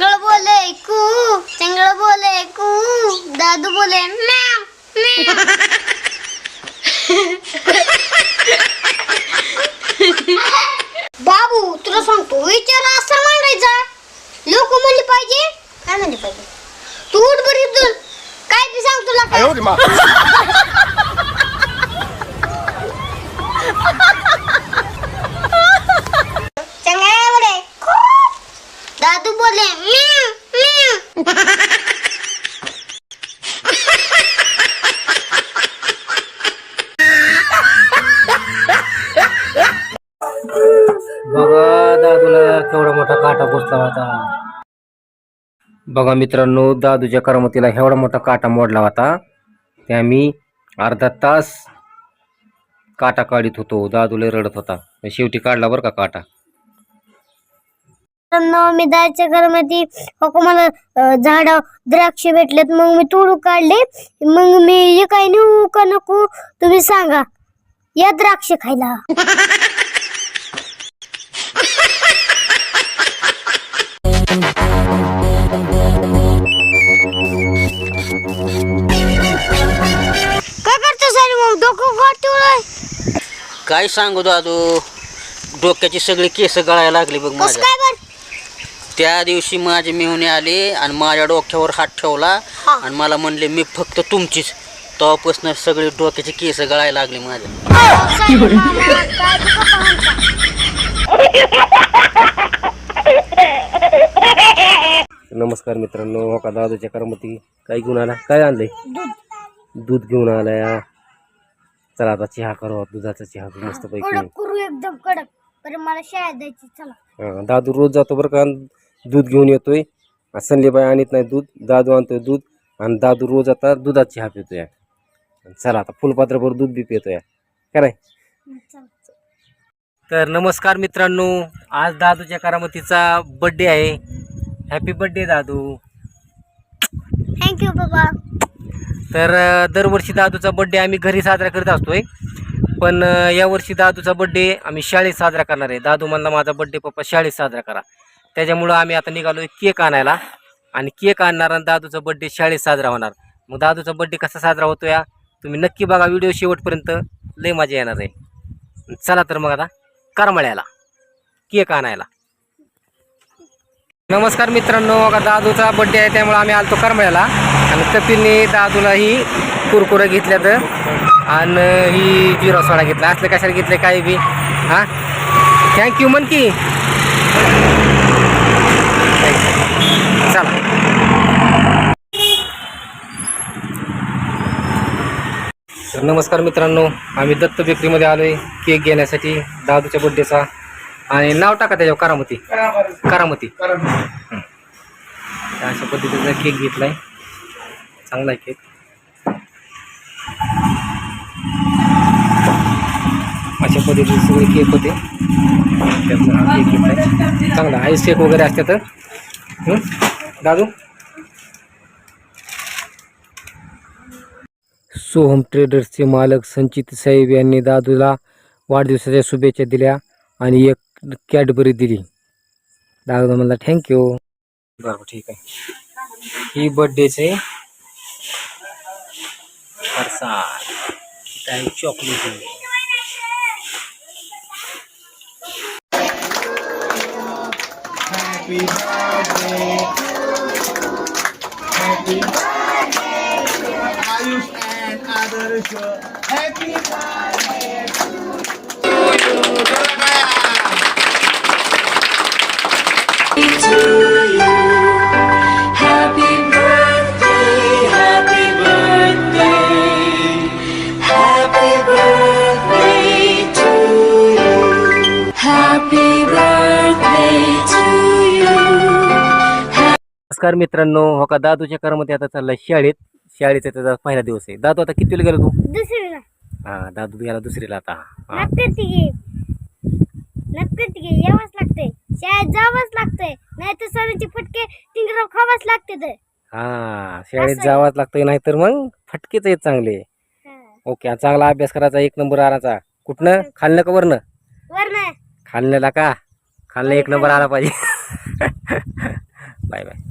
चंगळ बोले कू चंगळ बोले कू दादू बोले मॅम मॅम बाबू तुला सांगतो विचार असा मांडायचा लोक म्हणले पाहिजे काय म्हणले पाहिजे तू उठ बरी काय बी सांग तुला काय दादू बोले म्याव म्याव बघा दादूला केवढा मोठा काटा बसला होता. बघा मित्रांनो दादूच्या करमतीला एवढा मोठा काटा मोडला होता. ते आम्ही अर्धा तास काटा काढीत होतो. दादूला रडत होता. शेवटी काढला बरं का काटा. मी दाच्या घरामध्ये हो मला झाड द्राक्ष भेटलेत. मग मी तोडू काढले. मग मी हे काय नेऊ का नको? तुम्ही सांगा. या द्राक्ष खायला. काय करतो सर मग? डोकं काय सांगू दादू? डोक्याची सगळी केस गळायला लागली बघ माझ्या. काय त्या दिवशी माझे मेहुणे आले आणि माझ्या डोक्यावर हात ठेवला हा. आणि मला म्हणले मी फक्त तुमचीच. तेव्हापासून सगळी डोक्याची केस गळायला लागली माझ्या. नमस्कार मित्रांनो हो का दादूच्या करमती? काय घेऊन आला? काय आणलंय? दूध. घेऊन आलाय चला आता चहा करू दुधाचा चहा मस्त पैकी करू एकदम कडक. मला शाळेत जायची चला. दादू रोज जातो बरं का? दूध घेऊन येतोय. संलीबाई आणत नाही दूध दादू आणतोय दूध आणि दादू रोज आता दुधात चहा पितोय. चला आता फुलपात्रभर दूध बी पितोय. काय नाही? चला तर नमस्कार मित्रांनो आज दादूच्या करामतीचा बड्डे आहे. हॅपी बड्डे दादू. थँक्यू बाबा. तर दरवर्षी दादूचा बड्डे आम्ही घरी साजरा करत असतोय. पण यावर्षी दादूचा बड्डे आम्ही शाळेत साजरा करणार आहे. दादू म्हणला माझा बड्डे पप्पा शाळेत साजरा करा. त्याच्यामुळं आम्ही आता निघालो केक आणायला. आणि केक आणणार आणि दादूचा बड्डे शाळेत साजरा होणार. मग दादूचा बड्डे कसा साजरा होतो या तुम्ही नक्की बघा व्हिडिओ शेवटपर्यंत. लय मजा येणार आहे. चला तर मग आता करमळ्याला केक आणायला. नमस्कार मित्रांनो बघा दादूचा बड्डे आहे त्यामुळे आम्ही आलतो करमळ्याला. आणि कपिलने दादूला ही कुरकुरं घेतल्यात. आणि ही जिरा सोडा घेतला. असलं कशाला घेतलं काय बी? हां? थँक्यू म्हण की चला तर नमस्कार मित्रांनो आम्ही दत्त बेकरीमध्ये आहे केक घेण्यासाठी दादूच्या बड्डेचा आणि नाव टाका त्याच्यावर करामती. करामती. अशा पद्धतीचा केक घेतलाय. चांगला आहे केक. अशा पद्धतीचे सगळे केक होते. हा केक घेतलाय. चांगला. आईस केक वगैरे असते तर दादू? सोहम ट्रेडर्सचे मालक संचित साहेब यांनी दादूला वाढदिवसाच्या शुभेच्छा दिल्या आणि एक कॅडबरी दिली. दादा म्हणला थँक्यू बरोबर ठीक आहे. ही बर्थडेचे फरसाण chocolate Happy birthday, happy birthday, happy birthday to you. Happy birthday to you. नमस्कार मित्रांनो हो का दादूच्या करामध्ये आता चाललाय शाळेत शाळेचा त्याचा पहिला दिवस आहे. दादू आता कितीला गेला तू? दुसरीला. हा दादू गेला दुसरीला आता. हा. लागते तिघे लागते तिघे यावंच लागते शाळेत जावंच लागतंय. नाही तर सरांचे फटके टिंगराव खावाच लागते तर हा शाळेत. जावंच लागतं नाहीतर मग फटकेच आहेत चांगले. ओके चांगला अभ्यास करायचा एक नंबर आणायचा कुठनं? खाल्लं का वरनं? वरण खाल्ल्याला का खाल्लं एक नंबर आला पाहिजे. Bye bye.